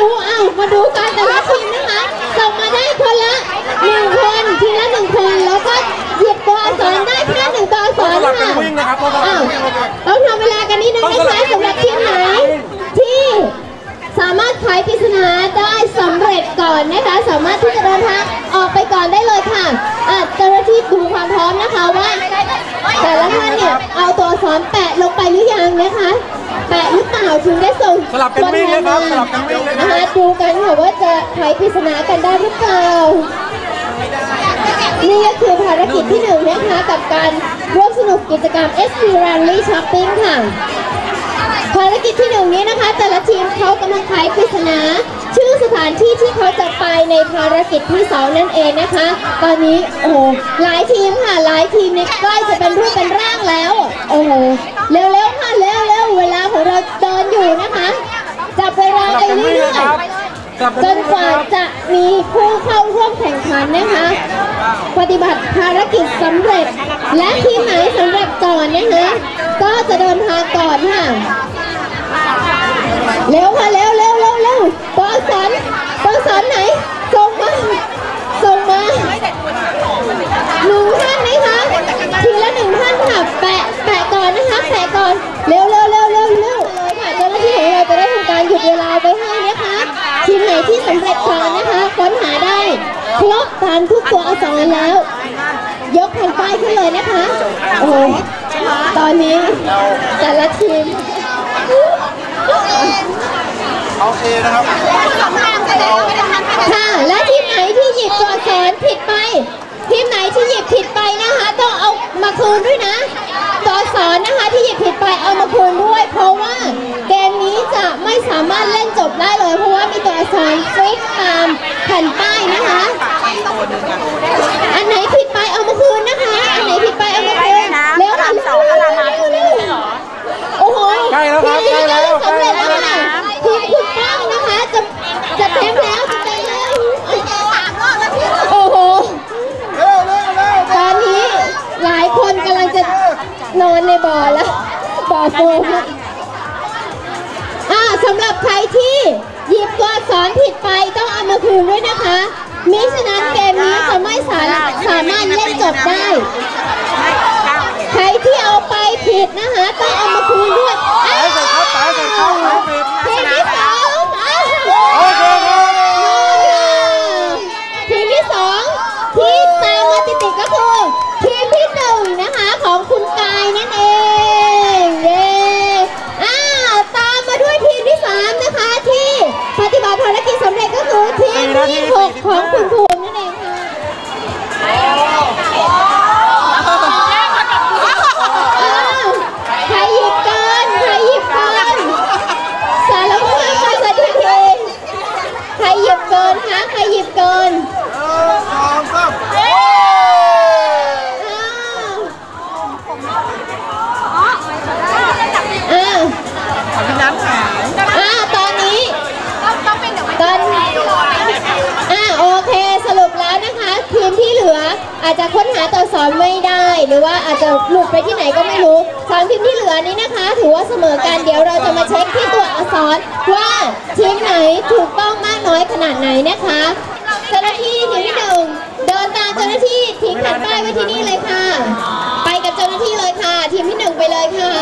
รู้อ้ามาดูกันแต่ละทีมนะคะส่งมาได้คนละหนึ่งคนทีละหนึ่งคนแล้วก็หยิบตัวอักษรได้แค่หนึ่งตัวอักษรต้องสลับกัค่ะนวิ่งนะครับต้องสลับอ้ากัวนวิ่งนะต้องทำเวลากันนิดนึงนะคะสำหรับทีมไหนที่สามารถไขปริศนาได้สำเร็จก่อนนะคะ สามารถที่จะเดินทางออกไปก่อนได้เลยค่ะเจ้าหน้าที่ดูความพร้อมนะคะว่า แต่ละท่านเนี่ยเอาตัวสอักษรแปะลงไปหรือยังนะคะ แปะหรือเปล่าถึงได้ส่งสลับกันวิ่งนะครับสลับกันวิ่งเลยนะนะคะดูกันค่ะว่าจะไขปริศนากันได้หรือเปล่า นี่ก็คือภารกิจที่หนึ่งนะคะ กับการร่วมสนุกกิจกรรม SP Rally Shopping ค่ะ ภารกิจที่หนึ่งนี้นะคะ แต่ละทีมเขากำลังไขปริศนา ชื่อสถานที่ที่เขาจะไปในภารกิจที่สองนั่นเองนะคะ ตอนนี้โอ้โหหลายทีมค่ะหลายทีมเนี่ยใกล้จะเป็นรูปเป็นร่างแล้ว โอ้โหเร็วๆ ไปกันวิ่งเรื่นะอคยรับๆสลับกันจวิ่นงกว่านะครับจะมีผู้เข้าร่วมแข่งขันนะคะ ปฏิบัติภารกิจสำเร็จ และทีมไหนสำเร็จก่อนนะคะก็จะเดินทางก่อนค่ะเร็วค่ะเร็วเร็วเร็วเร็วตัวอักษรตัวอักษรไหน ครบตามทุกตัวอักษรแล้ว ยกแผ่นป้ายขึ้นเลยนะคะ โอ้ยตอนนี้แต่ละทีมเอาเอนะครับค่ะ และทีมไหนที่หยิบตัวอักษรผิดไป ทีมไหนที่หยิบผิดไปนะคะต้องเอามาคืนด้วยนะ ตัวอักษรนะคะที่หยิบผิดไปเอามาคืนด้วย เพราะว่าเกมนี้จะไม่สามารถเล่นจบได้เลยเพราะว่า มีตัวอักษรฟิกตามแผ่นป้ายนะคะ อันไหนผิดไปเอามาคืนนะคะ อันไหนผิดไปเอามาคืนเร็วค่ะเร็วเร็วเร็วเร็วโอ้โหใกล้แล้วครับทีมนี้ใกล้แล้วสำเร็จแล้วค่ะทีมคุณป้องนะคะ จะจะเต็มแล้วจะเต็มแล้วโอ้โหเร็วเร็วเร็วตอนนี้หลายคนกำลังจะนอนในบ่อแล้วบ่อโฟมแล้วอ่าสำหรับใครที่ หยิบตัวอักษรผิดไปต้องเอามาคืนด้วยนะคะ มิฉะนั้นเกมนี้จะไม่สามสามารถเล่นจบได้ ใครที่เอาไปผิดนะคะต้องเอามาคืนด้วยอ้าวทีมที่สองทีมที่สองที่ตามมาติดๆก็คือ ทีมที่หนึ่งนะคะของคุณกายนั่นเอง อาจจะค้นหาตัวสอนไม่ได้ หรือว่าอาจจะหลุดไปที่ไหนก็ไม่รู้สามทีมที่เหลือนี้นะคะ ถือว่าเสมอกันเดี๋ยวเราจะมาเช็คที่ตัวอักษรว่าทีมไหนถูกต้องมากน้อยขนาดไหนนะคะเจ้าหน้าที่ทีมที่หนึ่งเดินตามเจ้าหน้าที่ทิ้งแผ่นป้ายไว้ที่นี่เลยค่ะ ไปกับเจ้าหน้าที่เลยค่ะ ทีมที่หนึ่งไปเลยค่ะ